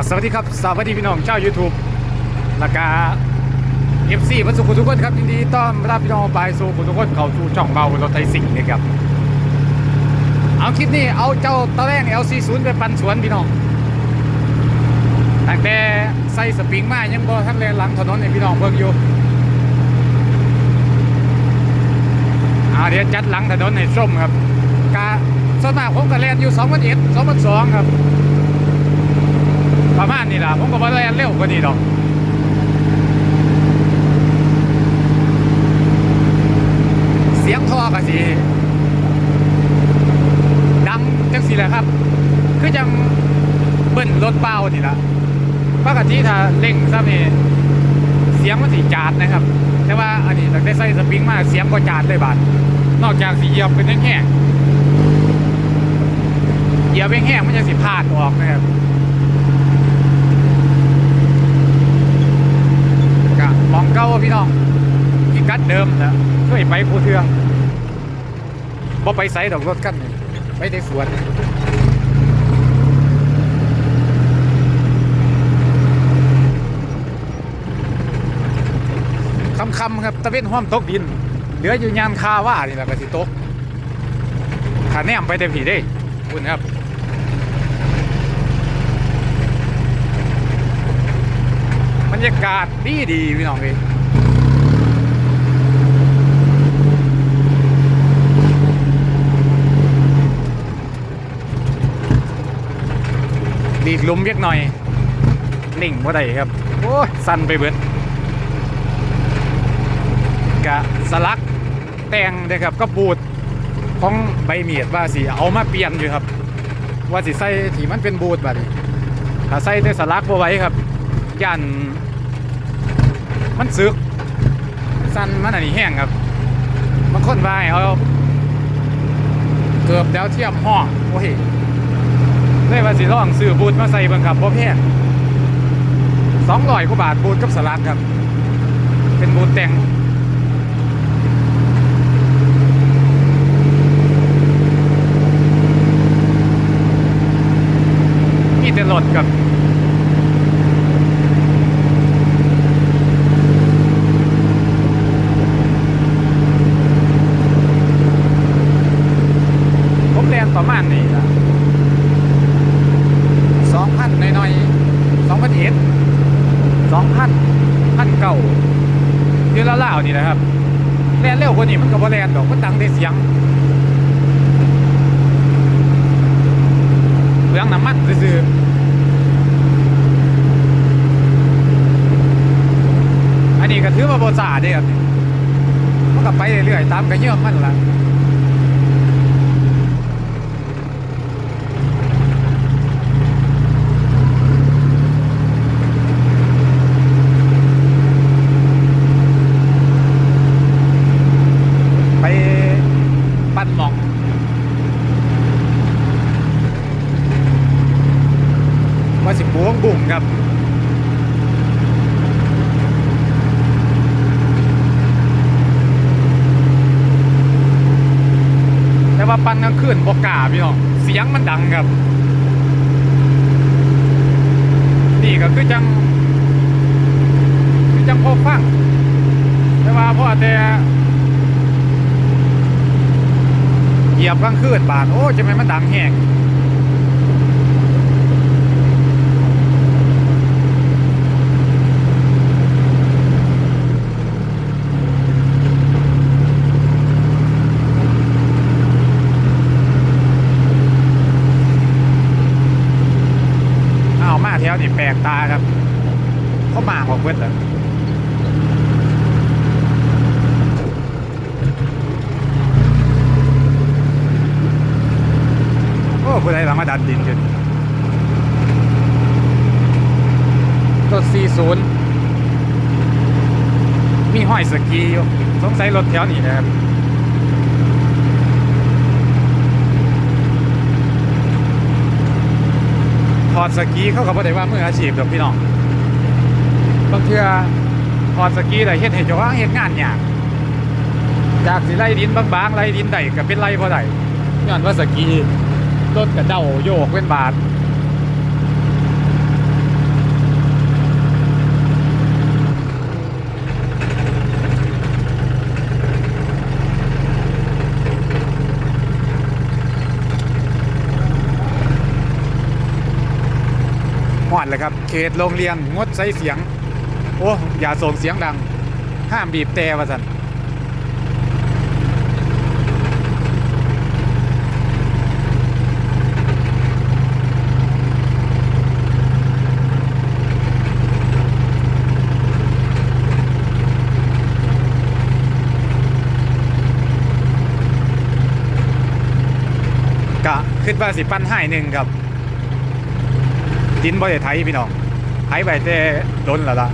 าสวัสดีครับ สวัสดีพี่น้องชาว YouTube แล้วก็เอฟซีพัสุขุทุกคนครับยินดีต้อนรับพี่น้องไปสู่ทุกคนเข้าสู่ช่องเบารถไทยสิงห์นะครับ เอาคลิปนี้เอาเจ้าตะแรง LC0 ไปปันสวนพี่น้องตั้งแต่ใส่สปริงมายังบ่ทันเลนหลังถนนให้พี่น้องเบิ่งอยู่อาเดี๋ยวจัดหลังถนนให้ส้มครับกะส่วนมากผมก็เลนอยู่2001 2002ครับ ประมาณนี้ล่ะผมก็บ่ได้เร็วกว่านี้ดอกเสียงท่อก็สิดังจังสิแหละครับ คือจังเบิ้ลรถเปล่านี่ล่ะปกติถ้าเร่งซะนี่เสียงมันสิจาดนะครับ แต่ว่าอันนี้ตั้งแต่ใส่สปริงมาเสียงก็จาดเลยบาดนอกจากสิเหยียบเป็นแห้งเหยียบแห้งมันจะสิพาดออกนะครับ กะมองเก้าพี่น้องที่กัดเดิมนะช่วยไปผู้เทืองบ่ไปไสดอกรถกันไปในสวนคำๆครับตะเวนห้อมตกดิน เหลืออยู่ยานคาว่านี่แหละก็สิตกขาแนมไปแต่ผีได้คุณครับบรรยากาศดีดีพี่น้องเอง ดีกหลุมเล็กหน่อย นิ่งว่าได้ครับ โอ้ยสั่นไปเบิดกะสลักแต่งเด้อครับก็บูดของใบเมียดว่าสิเอามาเปลี่ยนอยู่ครับ ว่าสิใส่ที่มันเป็นบูดบัดนี้ถ้าใส่แต่สลักบ่ไหว้ครับยันมันซึกสั้นมันอันนี้แห้งครับบางคนว่าให้เอาเกือบแล้วเทียมห้องโอ้ย เลยว่าสิลองซื้อบูทมาใส่เบิ่งครับบ่แพงสองร้อยกว่าบาทบูทกับสลัดครับ เป็นบูทแต่งมีแต่รถกับผมเรียนประมาณนี้ละสองพันหน่อยๆสองพัน เอ็ดสองพันพันเก่าเดือนละเล่าวนี่นะครับเรียนเร็วกว่านี้มันก็บ่เรียนดอกมันดังได้เสียงเรื่องน้ำมันซื่ออันนี้ก็ถือว่าบ่สะอาเด้ครับมันก็ไปเรื่อยๆตามกระเยอมมันล่ะ ไปปั้นหมอง ว่าสิบวงบุ่งครับแต่ว่าปั้นกลางคืนบอกกาพี่น้องเสียงมันดังครับ นี่ก็คือจัง คือจังพอฟัง แต่ว่าพอแต่เหยียบกลางคืนบาดโอ้จะไม่มันดังแหงเอามาแถวนี่แปลกตา ครับเขามาของเพื่อนเหรอโอ้ผู้ใดหลังมาดันดินจนรถ40 มีห้อยสกีอยู่สงสัยรถแถวนี้นะครับ อดสกีเขาก็บ่ได้ว่ามืออาชีพดอกพี่น้องบางเทื่อถอดสกีได้เฮ็ดให้เจ้าของเฮ็ดงานยากจากสิไล่ดินบางๆไล่ดินได้ก็เป็นไล่บ่ได้ย้อนว่าสกีรถกระเด้าโยกเป็นบาท เขตโรงเรียนงดใช้เสียง โอ้อย่าส่งเสียงดัง ห้ามบีบแต่ว่าสันกะคิดว่าสิปั้นให้หนึ่งครับดินบ่ได้ไทยพี่น้อง ไทยไปแต่ล้นแล้วล่ะ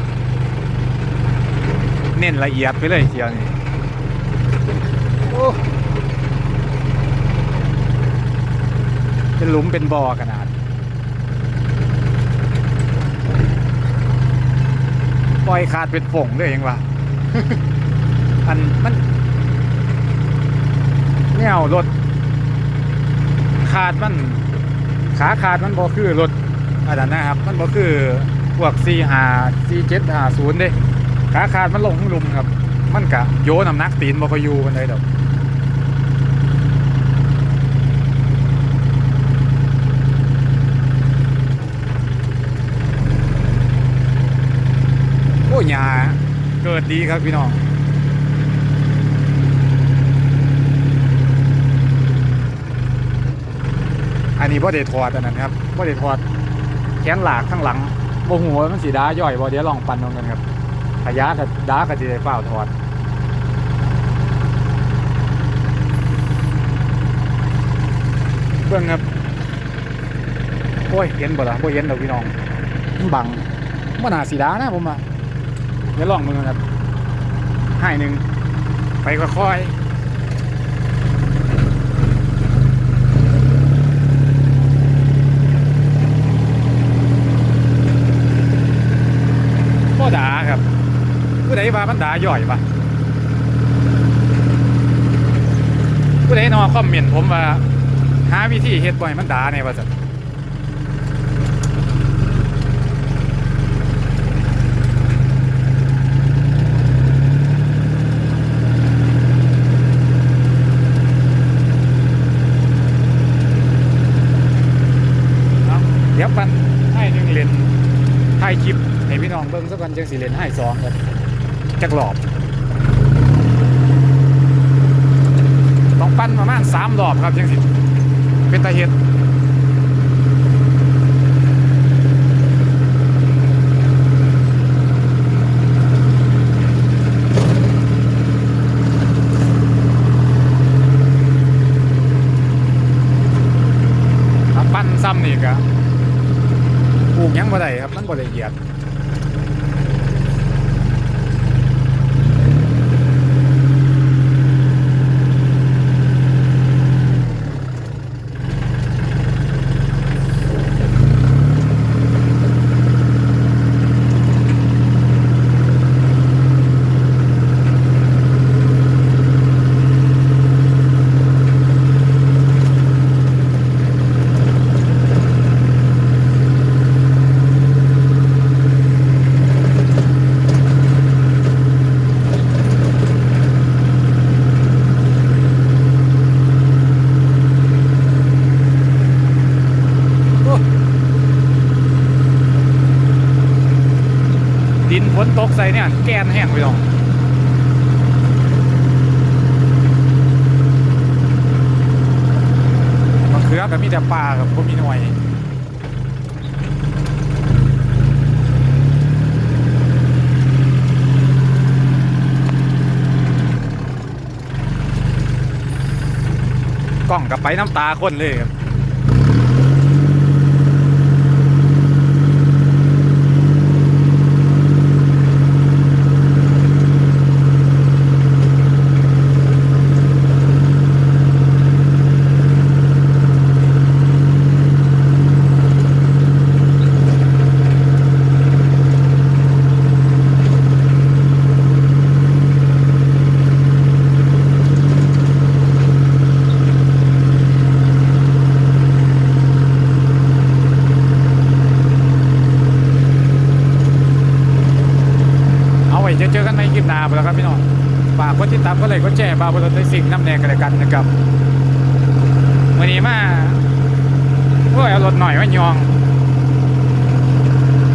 เน้นละเอียดไปเลยเที่ยวนี้โอ้เป็นหลุมเป็นบ่อขนาดปล่อยขาดเป็นฝงเลยยังวะอันมันแนวรถ ขาดมัน ขาขาดมันบ่คือรถอันนั้นนะครับ มันบ่คือ พวก C 5 C 7 5 0เด้ขาขาดมันลงข้างลุมครับ มันกะโยน้ำหนักตีนบ่ค่อยอยู่กันเลยดอกโอ้ยาเกิดดีครับพี่น้องอันนี้บ่ได้ถอดอันนั้นครับบ่ได้ถอดแขนหลากข้างหลัง บ่หัวมันสีดาย่อยบ่เดี๋ยวลองปั่นเอากันครับขยะกับดาก็สิได้เฝ้าถอดเบิ่งครับโอ้ยเห็นบ่ล่ะบ่เห็นดอกพี่น้องมันบังบ่น่าสีดานะผมว่าเดี๋ยวลองมือครับให้หนึ่งไปค่อยๆ ก็ด่าครับ ผู้ใดว่ามันด่าย่อยปะผู้ใดนอคอมเมนต์ผมว่า หาวิธีเฮ็ดบ่ให้มันด่าเนี่ยว่าจะเอาเดี๋ยวปันให้หนึ่งเลนถ่ายคลิปให้พี่น้องเบิ่งสักวันจังสีเลนให้สองครับ จักรอบ ต้องปั้นประมาณสามรอบครับจังสิเป็นตาเห็ดปั้นซ้ำนี่ก็ปลูกยังบ่ได้ครับ มันบ่ละเอียด ฝนตกใส่เนี่ยแกนแห้งไปลองมะเขือกับมีแต่ปลากับพวกมีหน่วยกล้องกับไปน้ำตาคนเลยครับ จะเจอกันในคลิปหน้าไปแล้วครับพี่น้องฝากกดติดตามก็เลยก็แจ้บาบนรถไฟสิ่งน้ำแดงกันเลยกันนะครับวันนี้มาโอ้ยเอารถหน่อยว่ายอง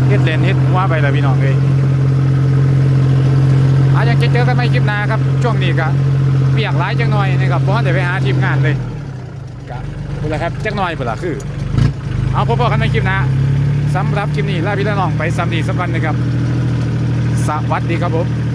เฮ็ดเลนเฮ็ดหัวไปเลยพี่น้องเลยอาจจะเจอกันไม่คลิปหน้าครับ ช่วงนี้ก็เปียกหลายจังหน่อยนะครับเพราะเดี๋ยวไปหาทีมงานเลยก็พูดแล้วครับจังหน่อยเปล่าคือ เอาพบกันในคลิปหน้าสำหรับคลิปนี้ลาพี่ละน้องไปสำดีสักวันหนึงครับ สวัสดีครับผม